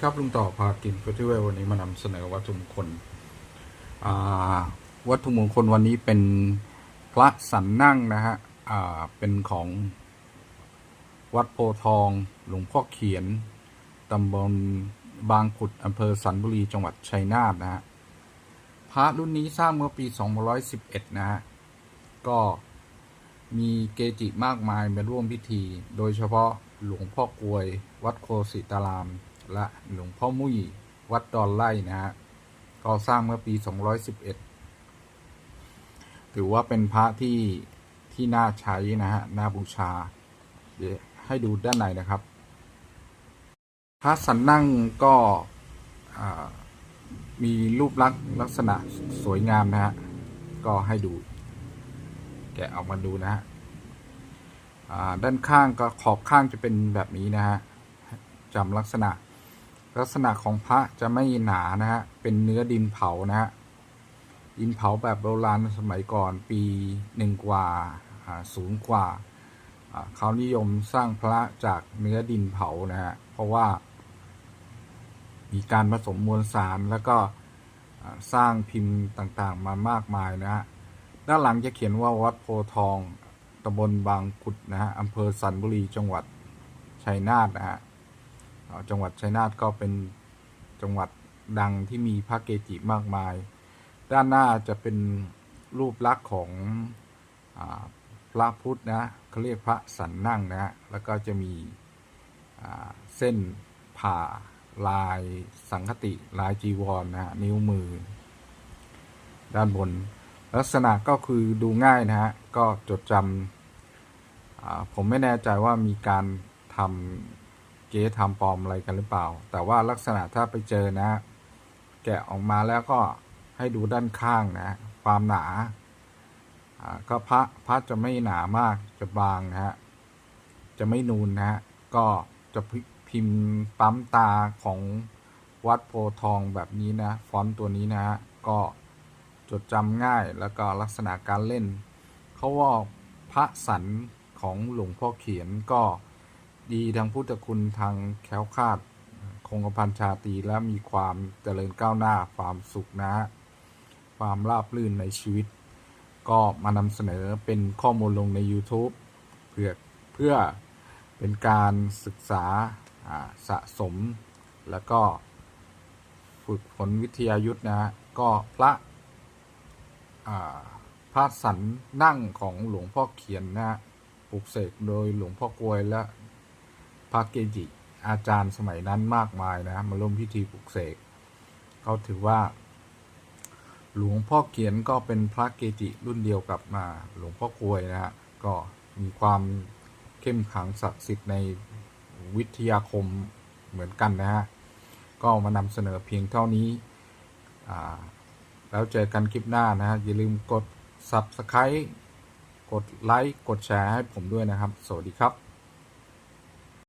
ครับลุงต่อพากินเฟสติวัลวันนี้มานำเสนอวัตถุมงคลวัตถุมงคลวันนี้เป็นพระสันนั่งนะฮะเป็นของวัดโพทอง หลวงพ่อเขียนตำบลบางขุดอำเภอสันบุรีจังหวัดชัยนาทนะฮะพระรุ่นนี้สร้างเมื่อปี 2511 นะฮะก็มีเกจิมากมายมาร่วมพิธี โดยเฉพาะหลวงพ่อกลวย วัดโคสิตาราม ละหลวงพ่อมุ้ยวัดดอนไล่นะฮะก็สร้างเมื่อปี 211 ถือว่าเป็นพระที่ที่น่าใช้นะฮะน่าบูชา เดี๋ยวให้ดูด้านในนะครับ พระสันนั่งก็มีรูปลักษณ์ลักษณะสวยงามนะฮะ ก็ให้ดู แกะออกมาดูนะฮะด้านข้างก็ขอบข้างจะเป็นแบบนี้นะฮะจำลักษณะ ลักษณะของพระจะไม่หนานะฮะ เป็นเนื้อดินเผานะฮะ ดินเผาแบบโบราณสมัยก่อนปีหนึ่งกว่าศูนย์กว่าอ่า เขานิยมสร้างพระจากเนื้อดินเผานะฮะ เพราะว่า มีการผสมมวลสารแล้วก็สร้างพิมพ์ต่างๆมามากมายนะฮะ ด้านหลังจะเขียนว่าวัดโพทองตำบลบางขุดนะฮะอำเภอสันบุรีจังหวัดชัยนาทนะฮะ จังหวัดชัยนาทก็เป็นจังหวัดดังที่มีพระเกจิมากมาย ด้านหน้าจะเป็นรูปลักษณ์ของอพระพุทธนะเขาเรียกพระสันนั่งนะแล้วก็จะมีเส้นผ่าลายสังคติลายจีวรนนะฮะนิ้วมือ ด้านบน ลักษณะก็คือดูง่ายนะฮะ ก็จดจำผมไม่แน่ใจว่ามีการทำ เก๊ทำปลอมอะไรกันหรือเปล่า แต่ว่าลักษณะถ้าไปเจอนะ แกะออกมาแล้วก็ให้ดูด้านข้างนะ ความหนาอ่าก็พระพระจะไม่หนามากจะบางนะฮะจะไม่นูนนะฮะก็จะพิมพ์ปั๊มตาของวัดโพทองแบบนี้นะ ฟอนต์ตัวนี้นะฮะก็จดจำง่ายแล้วก็ลักษณะการเล่น เขาว่าพระสันของหลวงพ่อเขียนก็ ดีทางพุทธคุณทางแคล้วคลาด คงกระพันชาตีและมีความเจริญก้าวหน้าความสุขนะ ความราบรื่นในชีวิต ก็มานำเสนอเป็นข้อมูลลงใน YouTube เพื่อเพื่อเป็นการศึกษาสะสม แล้วก็ฝึกฝนวิทยายุทธนะฮะก็พระพระสันนั่งของหลวงพ่อเขียนนะฮะปลูกเสกโดยหลวงพ่อกลวยและ พระเกจิอาจารย์สมัยนั้นมากมายนะ มาร่วมพิธีปลุกเสกเขาถือว่า หลวงพ่อเขียนก็เป็นพระเกจิรุ่นเดียวกับมาหลวงพ่อกลวยนะฮะก็มีความเข้มขังศักดิ์สิทธิ์ในวิทยาคมเหมือนกันนะฮะ ก็มานำเสนอเพียงเท่านี้ แล้วเจอกันคลิปหน้านะฮะ อย่าลืมกด Subscribe กดไลค์ กดแชร์ให้ผมด้วยนะครับ สวัสดีครับ